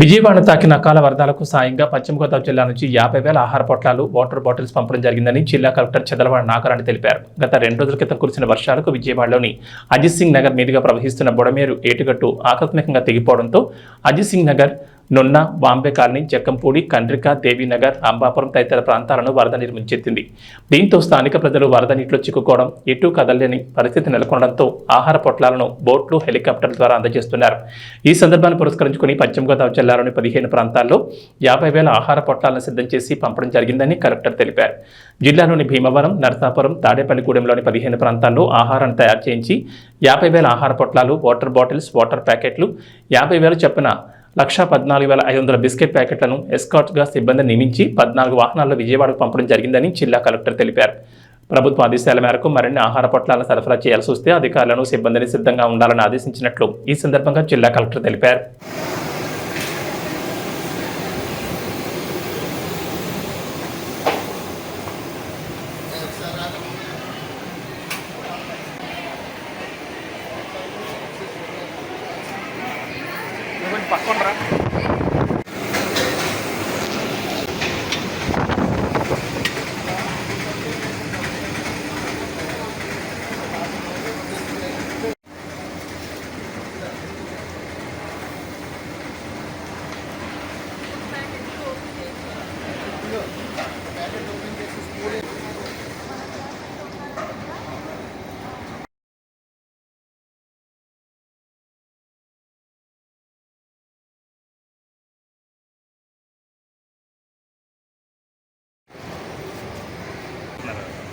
విజయవాడ తాకిన అకాల వరదలకు సాయంగా పశ్చిమ గోదావరి జిల్లా నుంచి యాభై వేల ఆహార పొట్లాలు వాటర్ బాటిల్స్ పంపడం జరిగిందని జిల్లా కలెక్టర్ చదలవాడ నాగరాణి తెలిపారు. గత రెండు రోజుల క్రితం కురిసిన వర్షాలకు విజయవాడలోని అజిత్ సింగ్ నగర్ మీదుగా ప్రవహిస్తున్న బుడమేరు ఏటుగట్టు ఆకస్మికంగా తెగిపోవడంతో అజిత్ సింగ్ నగర్ నున్న బాంబే కాలనీ జక్కంపూడి కండ్రిక దేవీనగర్ అంబాపురం తదితర ప్రాంతాలను వరద నీరు దీంతో స్థానిక ప్రజలు వరద నీటిలో చిక్కుకోవడం ఎటు కదలలేని పరిస్థితి నెలకొనడంతో ఆహార పొట్లాలను బోట్లు హెలికాప్టర్ల ద్వారా అందజేస్తున్నారు. ఈ సందర్భాన్ని పురస్కరించుకుని పశ్చిమ గోదావరి జిల్లాలోని పదిహేను ప్రాంతాల్లో యాభై వేల ఆహార పొట్లాలను సిద్ధం చేసి పంపడం జరిగిందని కలెక్టర్ తెలిపారు. జిల్లాలోని భీమవరం నరసాపురం తాడేపల్లిగూడెంలోని పదిహేను ప్రాంతాల్లో ఆహారాన్ని తయారు చేయించి యాభై వేల ఆహార పొట్లాలు వాటర్ బాటిల్స్ వాటర్ ప్యాకెట్లు యాభై వేలు చొప్పున లక్షా పద్నాలుగు వేల ఐదు వందల బిస్కెట్ ప్యాకెట్లను ఎస్కాట్గా సిబ్బంది నియమించి పద్నాలుగు వాహనాల్లో విజయవాడకు పంపడం జరిగిందని జిల్లా కలెక్టర్ తెలిపారు. ప్రభుత్వ ఆదేశాల మేరకు మరిన్ని ఆహార పొట్లాలను సరఫరా చేయాల్సి వస్తే అధికారులను సిబ్బందిని సిద్ధంగా ఉండాలని ఆదేశించినట్లు ఈ సందర్భంగా జిల్లా కలెక్టర్ తెలిపారు. Pak Konrad. Look, the 따라